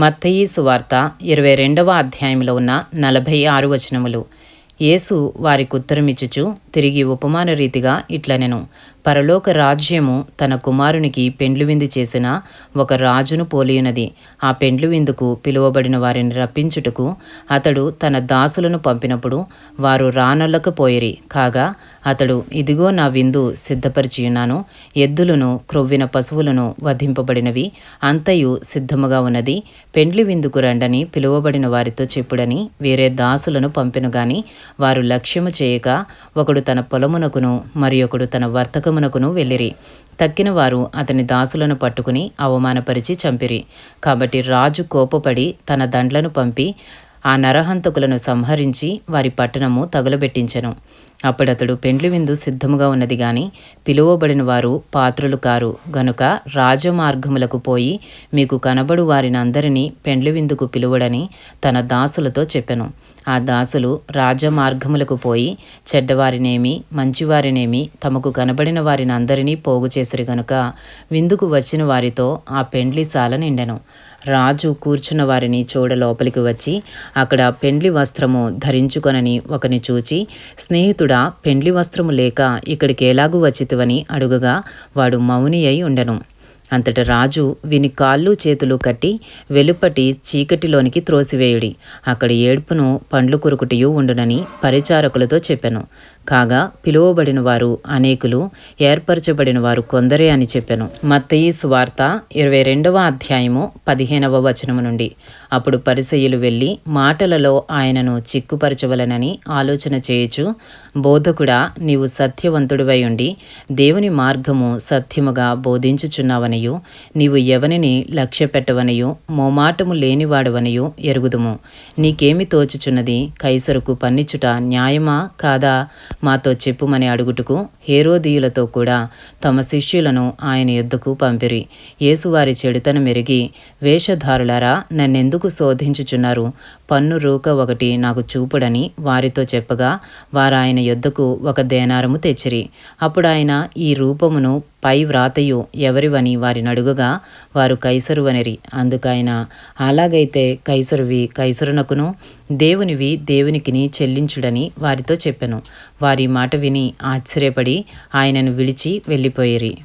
మత్తయి సువార్త ఇరవై రెండవ అధ్యాయంలో ఉన్న నలభై ఆరు వచనములు. యేసు వారికి ఉత్తరమిచ్చుచు తిరిగి ఉపమాన రీతిగా ఇట్లనెను పరలోక రాజ్యము తన కుమారునికి పెండ్లు విందు చేసిన ఒక రాజును పోలియునది ఆ పెండ్లు విందుకు పిలువబడిన వారిని రప్పించుటకు అతడు తన దాసులను పంపినప్పుడు వారు రానొల్లకపోయిరి కాగా అతడు ఇదిగో నా విందు సిద్ధపరిచియున్నాను. ఎద్దులను క్రొవ్విన పశువులను వధింపబడినవి అంతయు సిద్ధముగా ఉన్నది. పెండ్లి విందుకు రండని పిలువబడిన వారితో చెప్పుడని వేరే దాసులను పంపెను గాని వారు లక్ష్యము చేయక ఒకడు తన పొలమునకును మరి ఒకడు తన వర్తకమునకును వెళ్ళిరి. తక్కిన వారు అతని దాసులను పట్టుకుని అవమానపరిచి చంపిరి. కాబట్టి రాజు కోపపడి తన దండ్లను పంపి ఆ నరహంతకులను సంహరించి వారి పట్టణము తగులబెట్టించెను. అప్పుడతడు పెండ్లి విందు సిద్ధముగా ఉన్నది గాని పిలువబడిన వారు పాత్రులు కారు. గనుక రాజమార్గములకు పోయి మీకు కనబడు వారిని అందరినీ పెండ్లి విందుకు పిలువడని తన దాసులతో చెప్పెను. ఆ దాసులు రాజమార్గములకు పోయి చెడ్డవారినేమి మంచివారినేమి తమకు కనబడిన వారిని అందరినీ పోగు చేసిరి గనుక విందుకు వచ్చిన వారితో ఆ పెండ్లి సాల నిండెను. రాజు కూర్చున్న వారిని చూడ లోపలికి వచ్చి అక్కడ పెండ్లి వస్త్రము ధరించుకొనని ఒకని చూచి స్నేహితుడు పెండ్లి వస్త్రము లేక ఇక్కడికి ఎలాగూ వచ్చితివని అడుగగా వాడు మౌని అయి ఉండెను. అంతట రాజు విని కాళ్ళు చేతులు కట్టి వెలుపటి చీకటిలోనికి త్రోసివేయుడి. అక్కడ ఏడ్పును పండ్లు కొరుకుటియు ఉండునని పరిచారకులతో చెప్పెను. కాగా పిలువబడిన వారు అనేకులు ఏర్పరచబడిన వారు కొందరే అని చెప్పెను. మత్తయి సువార్త ఇరవై రెండవ అధ్యాయము పదిహేనవ వచనము నుండి. అప్పుడు పరిసయ్యులు వెళ్ళి మాటలలో ఆయనను చిక్కుపరచవలనని ఆలోచన చేయొచ్చు బోధకుడా నీవు సత్యవంతుడివై ఉండి దేవుని మార్గము సత్యముగా బోధించుచున్నావని బోధించుచున్నావనియు నీవు ఎవనిని లక్ష్య పెట్టవనియు మోమాటము లేనివాడవనియు ఎరుగుదుము. నీకేమి తోచుచున్నది? కైసరుకు పన్నిచుట న్యాయమా కాదా? మాతో చెప్పుమని అడుగుటకు హేరోదీయులతో కూడా తమ శిష్యులను ఆయన యుద్ధకు పంపిరి. యేసువారి చెడుతను మెరిగి వేషధారులారా నన్నెందుకు శోధించుచున్నారు? పన్ను రూక ఒకటి నాకు చూపుడని వారితో చెప్పగా వారాయన యుద్ధకు ఒక దేనారము తెచ్చిరి. అప్పుడు ఆయన ఈ రూపమును పై వ్రాతయు ఎవరివని వారిని అడుగగా వారు కైసరువనిరి. అందుకైన అలాగైతే కైసరువి కైసరునకును దేవునివి దేవునికిని చెల్లించుడని వారితో చెప్పెను. వారి మాట విని ఆశ్చర్యపడి ఆయనను విడిచి వెళ్ళిపోయిరి.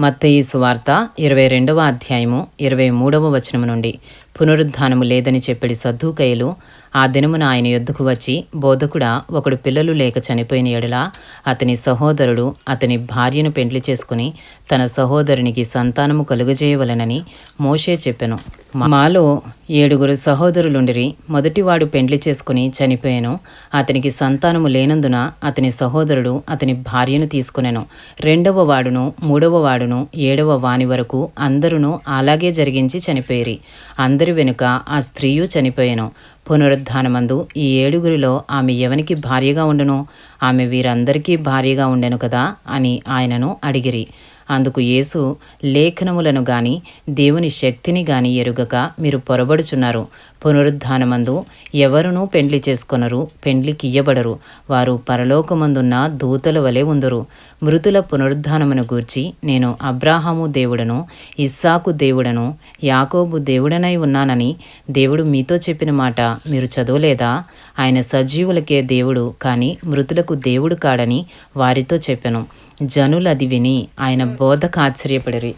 మత్తయి సువార్త ఇరవై రెండవ అధ్యాయము ఇరవై మూడవ వచనము నుండి. పునరుద్ధానము లేదని చెప్పడి సద్దుకయ్యలు ఆ దినమున ఆయన యొద్దకు వచ్చి బోధకుడా ఒకడు పిల్లలు లేక చనిపోయిన ఎడల అతని సహోదరుడు అతని భార్యను పెండ్లి చేసుకుని తన సహోదరునికి సంతానము కలుగజేయవలనని మోషే చెప్పెను. మాలో ఏడుగురు సహోదరులుండిరి మొదటివాడు పెండ్లి చేసుకుని చనిపోయాను. అతనికి సంతానము లేనందున అతని సహోదరుడు అతని భార్యను తీసుకునెను. రెండవ వాడును మూడవ వాడును ఏడవ వాని వరకు అందరూ అలాగే జరిగించి చనిపోయిరి. అందరి వెనుక ఆ స్త్రీయు చనిపోయాను. పునరుద్ధానమందు ఈ ఏడుగురిలో ఆమె ఎవనికి భార్యగా ఉండును? ఆమె వీరందరికీ భార్యగా ఉండెను కదా అని ఆయనను అడిగిరి. అందుకు యేసు లేఖనములను గాని దేవుని శక్తిని గాని ఎరుగక మీరు పొరబడుచున్నారు. పునరుద్ధానమందు ఎవరునూ పెండ్లి చేసుకొనరు పెండ్లికియ్యబడరు. వారు పరలోకమందున్న దూతల వలె ఉందరు. మృతుల పునరుద్ధానమును గూర్చి నేను అబ్రాహాము దేవుడను ఇస్సాకు దేవుడను యాకోబు దేవుడనై ఉన్నానని దేవుడు మీతో చెప్పిన మాట మీరు చదవలేదా? ఆయన సజీవులకే దేవుడు కానీ మృతులకు దేవుడు కాడని వారితో చెప్పెను. జనులు అది విని ఆయన బోధకు ఆశ్చర్యపడిరి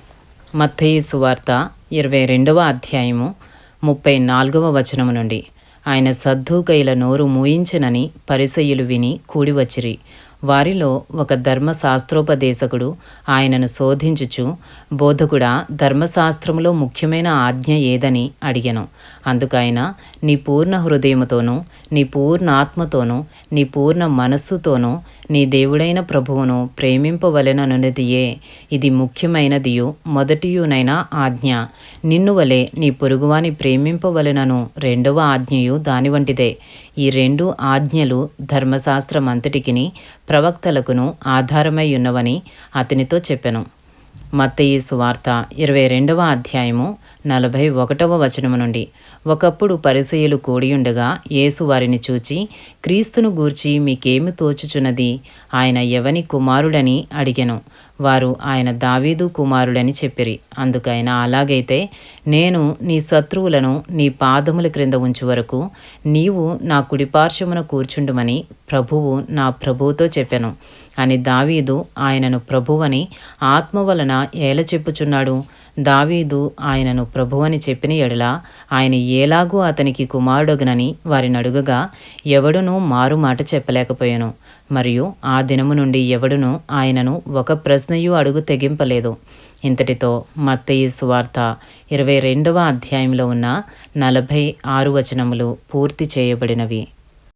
మత్తయి సువార్త ఇరవై రెండవ అధ్యాయము ముప్పై నాలుగవ వచనము నుండి. ఆయన సద్దూకైల నోరు మూయించనని పరిసయ్యులు విని కూడివచ్చిరి వారిలో ఒక ధర్మశాస్త్రోపదేశకుడు ఆయనను శోధించుచు బోధకుడా ధర్మశాస్త్రంలో ముఖ్యమైన ఆజ్ఞ ఏదని అడిగాను. అందుకైన నీ పూర్ణ హృదయముతోనూ నీ పూర్ణాత్మతోనూ నీ పూర్ణ మనస్సుతోనూ నీ దేవుడైన ప్రభువును ప్రేమింపవలెననున్నదియే. ఇది ముఖ్యమైనదియు మొదటియునైన ఆజ్ఞ. నిన్ను వలె నీ పొరుగువాని ప్రేమింపవలెనను రెండవ ఆజ్ఞయు దాని వంటిదే ఈ రెండు ఆజ్ఞలు ధర్మశాస్త్రమంతటికిని ప్రవక్తలకును ఆధారమై ఉన్నవని అతనితో చెప్పెను. మత్తయి సువార్త ఇరవై రెండవ అధ్యాయము నలభై ఒకటవ వచనము నుండి. ఒకప్పుడు పరిసయులు కూడియుండగా యేసు వారిని చూచి క్రీస్తును గూర్చి మీకేమి తోచుచున్నది? ఆయన ఎవని కుమారుడని అడిగెను. వారు ఆయన దావీదు కుమారుడని చెప్పిరి. అందుకైన అలాగైతే నేను నీ శత్రువులను నీ పాదముల క్రింద ఉంచు వరకు నీవు నా కుడిపార్శ్వమున కూర్చుండుమని ప్రభువు నా ప్రభువుతో చెప్పెను. అని దావీదు ఆయనను ప్రభువని ఆత్మ వలన ఏల చెప్పుచున్నాడు. దావీదు ఆయనను ప్రభువని చెప్పిన ఎడల ఆయన ఏలాగూ అతనికి కుమారుడగునని వారిని అడుగగా ఎవడునూ మారు మాట చెప్పలేకపోయాను. మరియు ఆ దినము నుండి ఎవడునూ ఆయనను ఒక ప్రశ్నయు అడుగు తెగింపలేదు. ఇంతటితో మత్తయి సువార్త ఇరవై రెండవ అధ్యాయంలో ఉన్న నలభై ఆరు వచనములు పూర్తి చేయబడినవి.